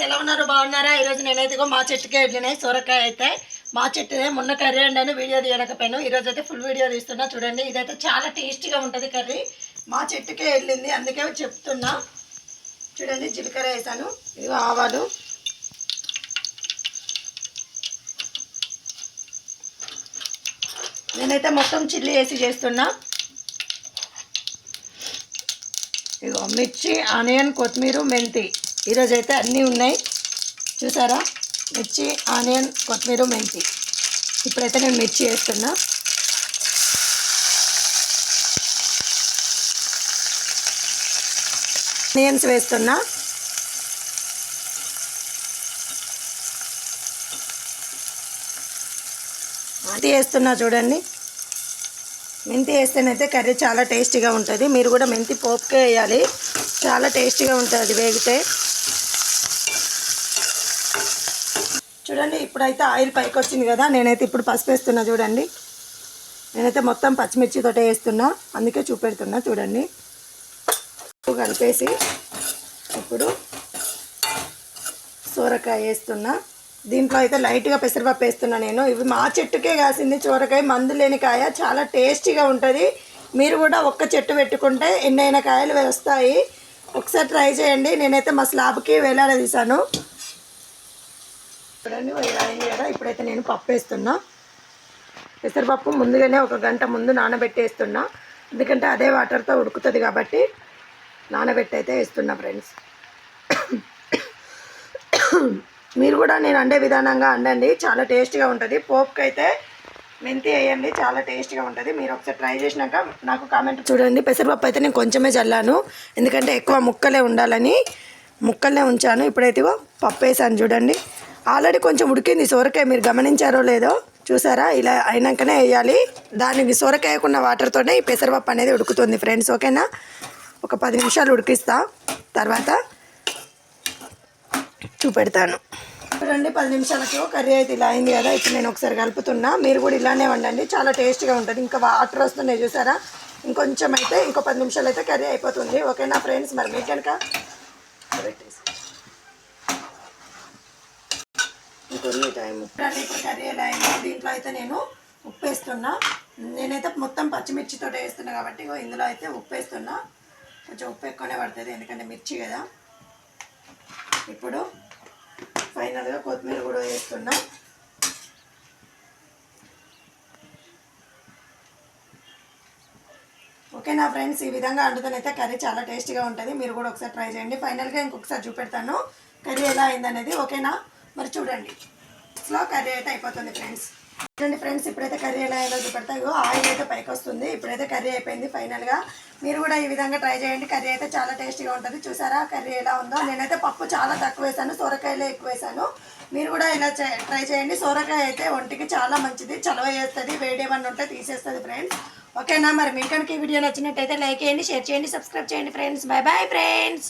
Friends ఎలా ఉన్నారు? బాగున్నారా? ఈరోజు నేనైతే మా చెట్టుకే వెళ్ళినాయి సొరకాయ అయితే. మా చెట్టు మొన్న కర్రీ అండి వీడియో తీయకపోయాను ఈరోజు అయితే ఫుల్ వీడియో తీస్తున్నా చూడండి. ఇదైతే చాలా టేస్టీగా ఉంటుంది కర్రీ. మా చెట్టుకే వెళ్ళింది అందుకే చెప్తున్నా. చూడండి జీలకర్ర వేసాను. ఇదిగో ఆవాలు. నేనైతే మొత్తం చిల్లీ వేసి చేస్తున్నా. ఇగో మిర్చి ఆనియన్ కొత్తిమీర మెంతి. ఈరోజు అయితే అన్నీ ఉన్నాయి. చూసారా? మిర్చి ఆనియన్ కొత్తిమీర మెంతి. ఇప్పుడైతే నేను మిర్చి వేస్తున్నా. ఆనియన్స్ వేస్తున్నా. మెంతి వేస్తున్నా చూడండి. మెంతి వేస్తేనైతే కర్రీ చాలా టేస్టీగా ఉంటుంది. మీరు కూడా మెంతి పోపుకే వేయాలి. చాలా టేస్టీగా ఉంటుంది వేగితే. చూడండి ఇప్పుడైతే ఆయిల్ పైకి వచ్చింది కదా నేనైతే ఇప్పుడు పసుపు వేస్తున్నా చూడండి. నేనైతే మొత్తం పచ్చిమిర్చితో వేస్తున్నా అందుకే చూపెడుతున్నా చూడండి. ఉప్పు కలిపేసి ఇప్పుడు సోరకాయ వేస్తున్నా. దీంట్లో అయితే లైట్గా పెసరపప్పు వేస్తున్నా నేను. ఇవి మా చెట్టుకే కాసింది సోరకాయ మందు లేని కాయ చాలా టేస్టీగా ఉంటుంది. మీరు కూడా ఒక్క చెట్టు పెట్టుకుంటే ఎన్నైనా కాయలు వస్తాయి. ఒకసారి ట్రై చేయండి. నేనైతే మా స్లాబ్కి వేలాడదీశాను. చూడండి ఇలా అయింది కదా ఇప్పుడైతే నేను పప్పు వేస్తున్నా పెసరపప్పు ముందుగానే ఒక గంట ముందు నానబెట్టేస్తున్నా. ఎందుకంటే అదే వాటర్తో ఉడుకుతుంది కాబట్టి నానబెట్టి అయితే వేస్తున్నా ఫ్రెండ్స్. మీరు కూడా నేను అండే విధానంగా అండండి చాలా టేస్ట్గా ఉంటుంది. పోప్కి అయితే మెంతి వేయండి. చాలా టేస్టీగా ఉంటుంది. మీరు ఒకసారి ట్రై చేసినాక నాకు కామెంట్ చూడండి. పెసరపప్పు అయితే నేను కొంచెమే చల్లాను. ఎందుకంటే ఎక్కువ ముక్కలే ఉండాలని ముక్కలనే ఉంచాను. ఇప్పుడైతే పప్పు వేసాను చూడండి. ఆల్రెడీ కొంచెం ఉడికింది సొరకాయ మీరు గమనించారో లేదో చూసారా? ఇలా అయినాకనే వేయాలి. దానికి సొరకాయకున్న వాటర్తోనే ఈ పెసరపప్పు అనేది ఉడుకుతుంది ఫ్రెండ్స్ ఓకేనా? ఒక పది నిమిషాలు ఉడికిస్తా. తర్వాత చూపెడతాను. చూడండి పది నిమిషాలకి కర్రీ అయితే ఇలా అయింది కదా ఇప్పుడు నేను ఒకసారి కలుపుతున్నా. మీరు కూడా ఇలానే వండండి చాలా టేస్ట్గా ఉంటుంది. ఇంకా వాటర్ వస్తున్నాయి చూసారా? ఇంకొంచెం అయితే ఇంకో పది నిమిషాలు అయితే కర్రీ అయిపోతుంది. ఓకేనా ఫ్రెండ్స్ మరి మీకు కనుక పెట్టేసి టైము. ఇప్పుడు కర్రీ ఎలా అయింది దీంట్లో అయితే నేను ఉప్పు వేస్తున్నా నేనైతే మొత్తం పచ్చిమిర్చితో వేస్తున్నా కాబట్టి ఇందులో అయితే ఉప్పు వేస్తున్నా కొంచెం ఉప్పు ఎక్కువనే పడుతుంది ఎందుకంటే మిర్చి కదా. ఇప్పుడు ఫైనల్గా కొత్తిమీర కూడా వేస్తున్నా. ఓకేనా ఫ్రెండ్స్? ఈ విధంగా వండుతానైతే కర్రీ చాలా టేస్టీగా ఉంటుంది. మీరు కూడా ఒకసారి ట్రై చేయండి. ఫైనల్గా ఇంకొకసారి చూపెడతాను. కర్రీ ఎలా అయిందనేది ఓకేనా? మరి చూడండి. స్లో కర్రీ అయితే అయిపోతుంది ఫ్రెండ్స్ చూడండి ఫ్రెండ్స్ ఇప్పుడైతే కర్రీ ఎలా అయిందో చూపెడతాయో ఆయిల్ అయితే పైకి వస్తుంది ఇప్పుడైతే కర్రీ అయిపోయింది ఫైనల్గా మీరు కూడా ఈ విధంగా ట్రై చేయండి. కర్రీ అయితే చాలా టేస్టీగా ఉంటుంది. చూసారా కర్రీ ఎలా ఉందో? నేనైతే పప్పు చాలా తక్కువ వేసాను. సొరకాయలే ఎక్కువ వేసాను. మీరు కూడా ఇలా ట్రై చేయండి. సొరకాయ అయితే ఒంటికి చాలా మంచిది. చలవ చేస్తుంది. వేడి ఏమన్నా ఉంటే తీసేస్తుంది ఫ్రెండ్స్ ఓకేనా మరి? మీకు కనుక ఈ వీడియో నచ్చినట్టయితే లైక్ చేయండి షేర్ చేయండి సబ్స్క్రైబ్ చేయండి ఫ్రెండ్స్ బాయ్ బాయ్ ఫ్రెండ్స్